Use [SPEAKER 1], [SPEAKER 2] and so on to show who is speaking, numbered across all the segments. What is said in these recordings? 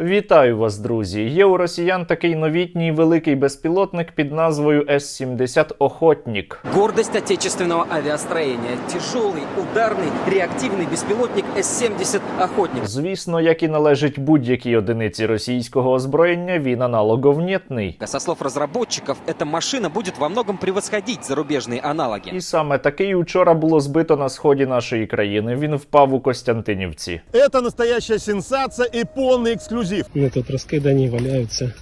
[SPEAKER 1] Вітаю вас, друзі! Є у росіян такий новітній великий безпілотник під назвою С-70 Охотнік.
[SPEAKER 2] Гордость отечественного авиастроения. Тяжелый, ударный, реактивный беспилотник С-70 «Охотник».
[SPEAKER 1] Звісно, як і належить будь-якій одиниці російського озброєння, він аналоговнєтний.
[SPEAKER 2] Со слов разработчиков, эта машина будет во многом превосходить зарубежные аналоги.
[SPEAKER 1] І саме такий учора було збито на сході нашої країни. Він впав у Костянтинівці.
[SPEAKER 3] Это настоящая сенсация и полный эксклюзив.
[SPEAKER 4] Вони тут розкидані, валяються.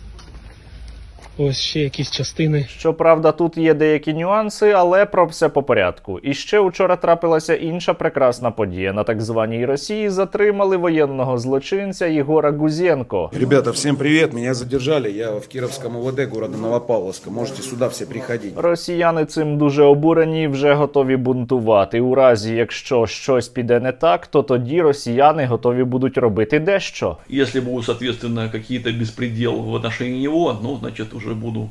[SPEAKER 4] Ось ще якісь частини.
[SPEAKER 1] Щоправда, тут є деякі нюанси, але про все по порядку. І ще учора трапилася інша прекрасна подія. На так званій Росії затримали воєнного злочинця Єгора Гузєнко.
[SPEAKER 5] Ребята, всем привет, меня задержали, я в Кировском УВД города Новопавловска, можете сюда все приходить.
[SPEAKER 1] Росіяни цим дуже обурені і вже готові бунтувати. У разі, якщо щось піде не так, то тоді росіяни готові будуть робити дещо.
[SPEAKER 6] Если будут, соответственно, какие-то беспредел в отношении него, ну, значит, уже буду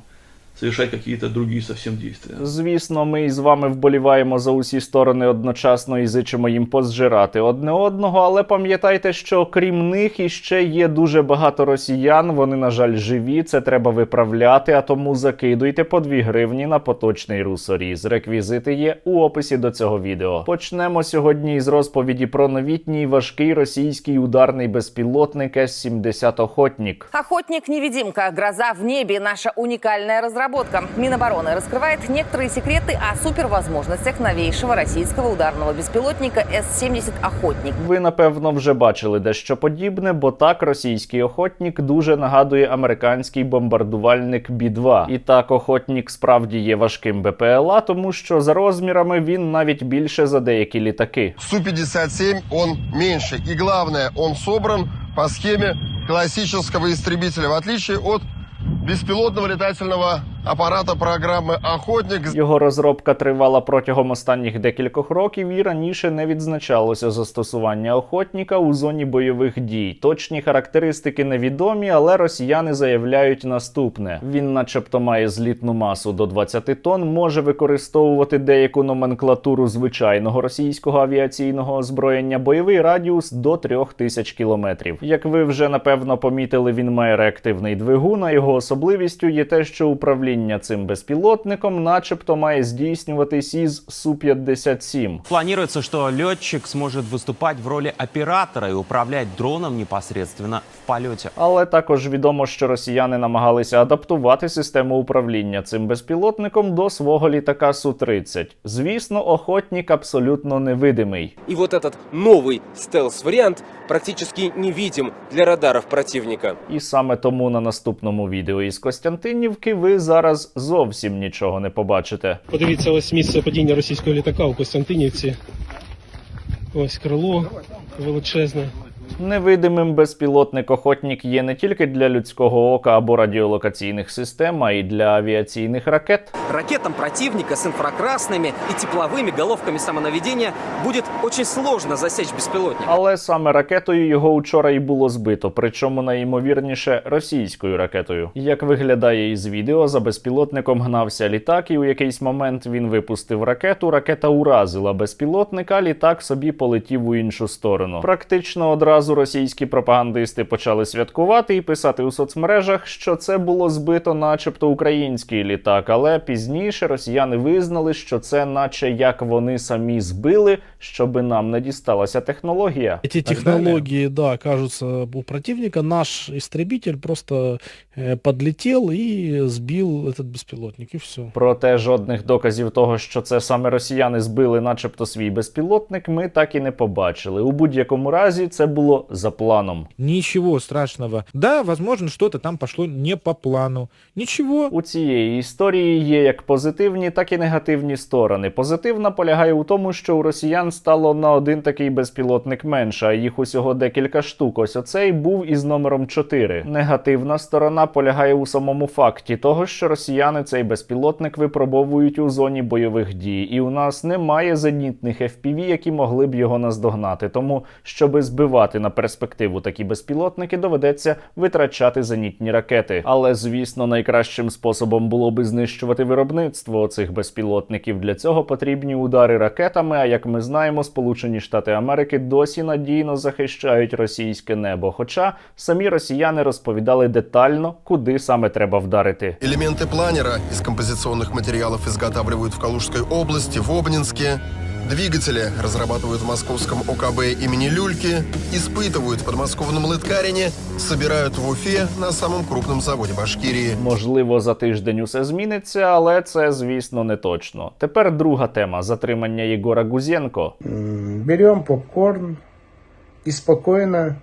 [SPEAKER 6] совершать какие-то другие совсем действия.
[SPEAKER 1] Звісно, ми із вами вболіваємо за усі сторони одночасно і зичимо їм позжирати одне одного. Але пам'ятайте, що крім них іще є дуже багато росіян. Вони, на жаль, живі. Це треба виправляти. А тому закидуйте по 2 гривні на поточний русоріз. Реквізити є у описі до цього відео. Почнемо сьогодні із розповіді про новітній важкий російський ударний безпілотник С-70 Охотник.
[SPEAKER 7] Охотник-невидимка. Гроза в небе. Наша уникальная разработка. Минобороны раскрывает некоторые секреты о супервозможностях новейшего российского ударного беспилотника С-70 «Охотник».
[SPEAKER 1] Ви напевно вже бачили дещо подібне, бо так російський охотник дуже нагадує американський бомбардувальник Бі-2. І так, охотник справді є важким БПЛА, тому що за розмірами він навіть більше за деякі літаки.
[SPEAKER 8] Су-57 он меньше. И главное, он собран по схеме классического истребителя, в отличие от беспилотного летательного аппарата программы «Охотник».
[SPEAKER 1] Його розробка тривала протягом останніх декількох років і раніше не відзначалося застосування охотника у зоні бойових дій. Точні характеристики невідомі, але росіяни заявляють наступне: він, начебто, має злітну масу до 20 тонн, може використовувати деяку номенклатуру звичайного російського авіаційного озброєння, бойовий радіус до 3000 кілометрів. Як ви вже напевно помітили, він має реактивний двигун. А його особливістю є те, що управління цим безпілотником, начебто, має здійснюватись із Су-57.
[SPEAKER 9] Планируется, что летчик сможет выступать в роли оператора и управлять дроном непосредственно в полете.
[SPEAKER 1] Але також відомо, що росіяни намагалися адаптувати систему управління цим безпілотником до свого літака Су-30. Звісно, охотник абсолютно невидимий.
[SPEAKER 10] И вот этот новый стелс-вариант практически невидим для радаров противника.
[SPEAKER 1] І саме тому на наступному відео із Костянтинівки ви зараз зовсім нічого не побачите.
[SPEAKER 4] Подивіться, ось місце падіння російського літака у Костянтинівці. Ось крило величезне.
[SPEAKER 1] Невидимим безпілотник охотник є не тільки для людського ока або радіолокаційних систем, а й для авіаційних ракет.
[SPEAKER 2] Ракетам противника с инфракрасными и тепловыми головками самонаведения будет очень сложно засечь беспилотник.
[SPEAKER 1] Але саме ракетою його учора і було збито, причому найімовірніше російською ракетою. Як виглядає із відео, за безпілотником гнався літак, і у якийсь момент він випустив ракету. Ракета уразила безпілотника, літак собі полетів у іншу сторону. Практично одразу російські пропагандисти почали святкувати і писати у соцмережах, що це було збито, начебто, український літак. Але пізніше росіяни визнали, що це, наче як вони самі збили, щоби нам не дісталася технологія.
[SPEAKER 11] Эти технологии, да, кажутся у противника. Наш истребитель просто э, подлетел и сбил этот беспилотник, и все.
[SPEAKER 1] Проте жодних доказів того, що це саме росіяни збили, начебто, свій безпілотник, ми так і не побачили. У будь-якому разі це було за планом.
[SPEAKER 11] Ничего страшного. Да, возможно, что-то там пошло не по плану. Ничего.
[SPEAKER 1] У цієї історії є як позитивні, так і негативні сторони. Позитивна полягає у тому, що у росіян стало на один такий безпілотник менше, а їх усього декілька штук. Ось оцей був із номером 4. Негативна сторона полягає у самому факті того, що росіяни цей безпілотник випробовують у зоні бойових дій, і у нас немає зенітних FPV, які могли б його наздогнати. Тому, щоби збивати на перспективу такі безпілотники, доведеться витрачати зенітні ракети. Але звісно, найкращим способом було би знищувати виробництво цих безпілотників. Для цього потрібні удари ракетами. А як ми знаємо знаємо, Сполучені Штати Америки досі надійно захищають російське небо. Хоча самі росіяни розповідали детально, куди саме треба вдарити.
[SPEAKER 8] Элементы планера из композиционных материалов изготавливают в Калужской области, в Обнинске. Двигатели разрабатывают в московском ОКБ имени Люльки, испытывают в подмосковном Лыткарине, собирают в Уфе на самом крупном заводе Башкирии.
[SPEAKER 1] Можливо, за тиждень усе зміниться, але це, звісно, не точно. Тепер друга тема затримання Єгора Гузєнко.
[SPEAKER 12] Берем попкорн и спокойно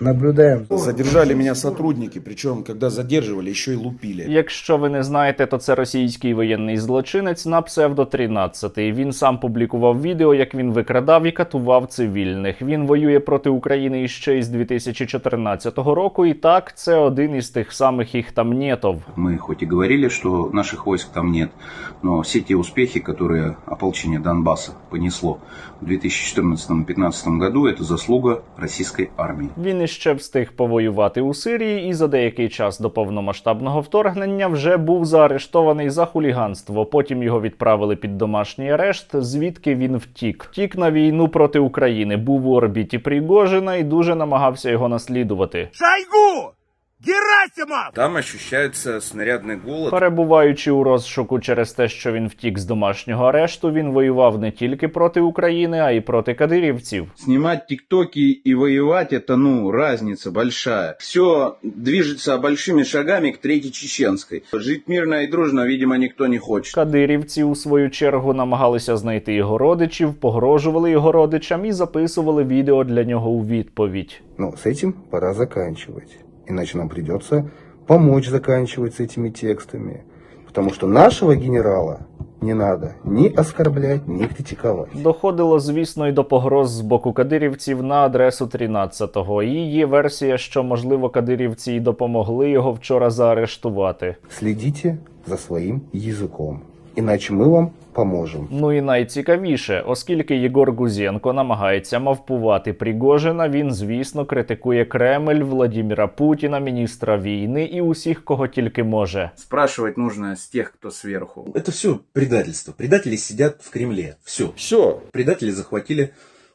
[SPEAKER 12] наблюдаем.
[SPEAKER 5] Задержали меня сотрудники, причем, когда задерживали, еще и лупили.
[SPEAKER 1] Якщо ви не знаєте, то це російський воєнний злочинець на псевдо 13 Він сам публікував відео, як він викрадав і катував цивільних. Він воює проти України іще із 2014 року. І так, це один із тих самих їх там нєтов.
[SPEAKER 13] Мы хоть и говорили, что наших войск там нет, но все те успехи, которые ополчение Донбасса понесло в 2014-2015 году, это заслуга российской армии.
[SPEAKER 1] Він іще встиг повоювати у Сирії і за деякий час до повномасштабного вторгнення вже був заарештований за хуліганство. Потім його відправили під домашній арешт, звідки він втік. Втік на війну проти України, був у орбіті Пригожина і дуже намагався його наслідувати.
[SPEAKER 3] Шойгу! Герасимов!
[SPEAKER 5] Там ощущается снарядный голод.
[SPEAKER 1] Перебуваючи у розшуку через те, що він втік з домашнього арешту, він воював не тільки проти України, а й проти кадирівців.
[SPEAKER 13] Снимать тиктоки и воевать, это, ну, разница большая. Все движется большими шагами к Третьей Чеченской. Жить мирно и дружно, видимо, никто не хочет.
[SPEAKER 1] Кадирівці, у свою чергу, намагалися знайти його родичів, погрожували його родичам і записували відео для нього у відповідь.
[SPEAKER 12] Ну, с этим пора заканчивать. Иначе нам придется помочь заканчивать с этими текстами. Потому что нашего генерала не надо ни оскорблять, ни критиковать.
[SPEAKER 1] Доходило, звісно, й до погроз з боку кадирівців на адресу 13-го. І є версія, що можливо кадирівці й допомогли його вчора заарештувати.
[SPEAKER 12] Следите за своим языком. Иначе ми вам поможемо.
[SPEAKER 1] Ну і найцікавіше, оскільки Єгор Гузєнко намагається мавпувати Пригожина, він, звісно, критикує Кремль, Владіміра Путіна, міністра війни і усіх, кого тільки може.
[SPEAKER 13] Спрашивать нужно з тих, хто зверху.
[SPEAKER 14] Это все предательство. Предатели сидять в Кремлі. Все.
[SPEAKER 5] Все.
[SPEAKER 14] Предатели захватили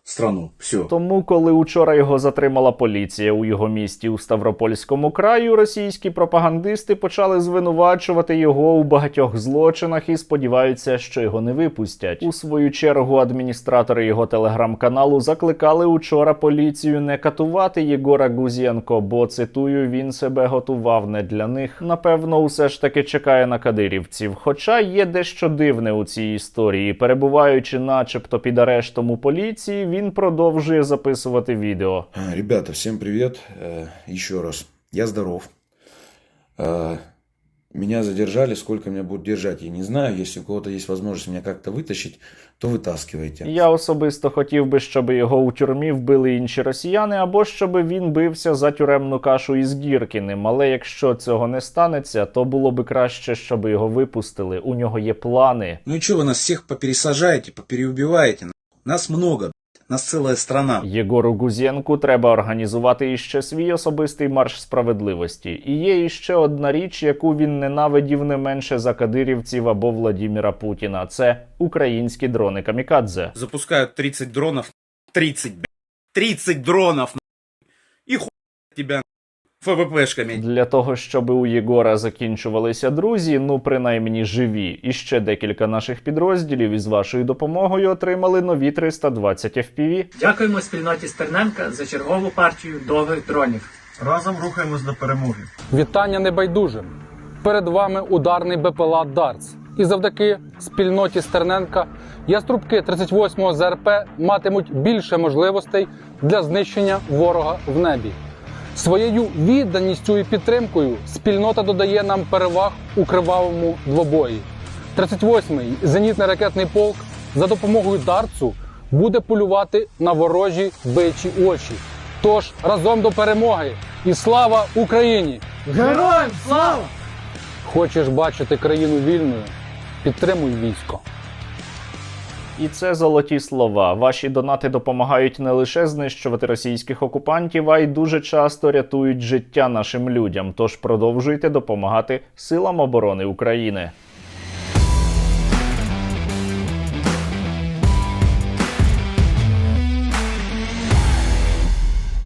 [SPEAKER 14] страну. Все.
[SPEAKER 1] Тому, коли учора його затримала поліція у його місті у Ставропольському краю, російські пропагандисти почали звинувачувати його у багатьох злочинах і сподіваються, що його не випустять. У свою чергу адміністратори його телеграм-каналу закликали учора поліцію не катувати Єгора Гузєнко, бо цитую, він себе готував не для них. Напевно, усе ж таки чекає на кадирівців. Хоча є дещо дивне у цій історії. Перебуваючи, начебто, під арештом у поліції, він продовжує записувати відео.
[SPEAKER 5] А, Ребята, всем привет. Э, Еще раз. Я здоров. Э, Меня задержали, сколько меня будут держать, я не знаю. Если у кого-то есть возможность меня как-то вытащить, то вытаскивайте.
[SPEAKER 1] Я особисто хотів би, щоб його у тюрмі вбили інші росіяни, або щоб він бився за тюремну кашу із Гіркіним. Але якщо цього не станеться, то було би краще, щоб його випустили. У нього є плани.
[SPEAKER 14] Ну и что вы нас всех попересажаете, попереубиваете? Нас много, блядь. нас цілая страна.
[SPEAKER 1] Єгору Гузєнку треба організувати іще свій особистий марш справедливості. І є іще одна річ, яку він ненавидів не менше за кадирівців або Владіміра Путіна. Це українські дрони камікадзе.
[SPEAKER 13] Запускають 30 дронів. 30, блядь. 30 дронів. І хуй тебя, ФВПшками.
[SPEAKER 1] Для того, щоб у Єгора закінчувалися друзі, ну принаймні живі, і ще декілька наших підрозділів із вашою допомогою отримали нові 320 FPV.
[SPEAKER 15] Дякуємо спільноті Стерненка за чергову партію довгих дронів.
[SPEAKER 3] Разом рухаємось до перемоги.
[SPEAKER 16] Вітання небайдужим. Перед вами ударний БПЛА Дартс. І завдяки спільноті Стерненка яструбки 38-го ЗРП матимуть більше можливостей для знищення ворога в небі. Своєю відданістю і підтримкою спільнота додає нам переваг у кривавому двобої. 38-й зенітний ракетний полк за допомогою Дартсу буде полювати на ворожі бичі очі. Тож разом до перемоги і слава Україні!
[SPEAKER 15] Героям слава!
[SPEAKER 16] Хочеш бачити країну вільною? Підтримуй військо.
[SPEAKER 1] І це золоті слова. Ваші донати допомагають не лише знищувати російських окупантів, а й дуже часто рятують життя нашим людям. Тож продовжуйте допомагати силам оборони України.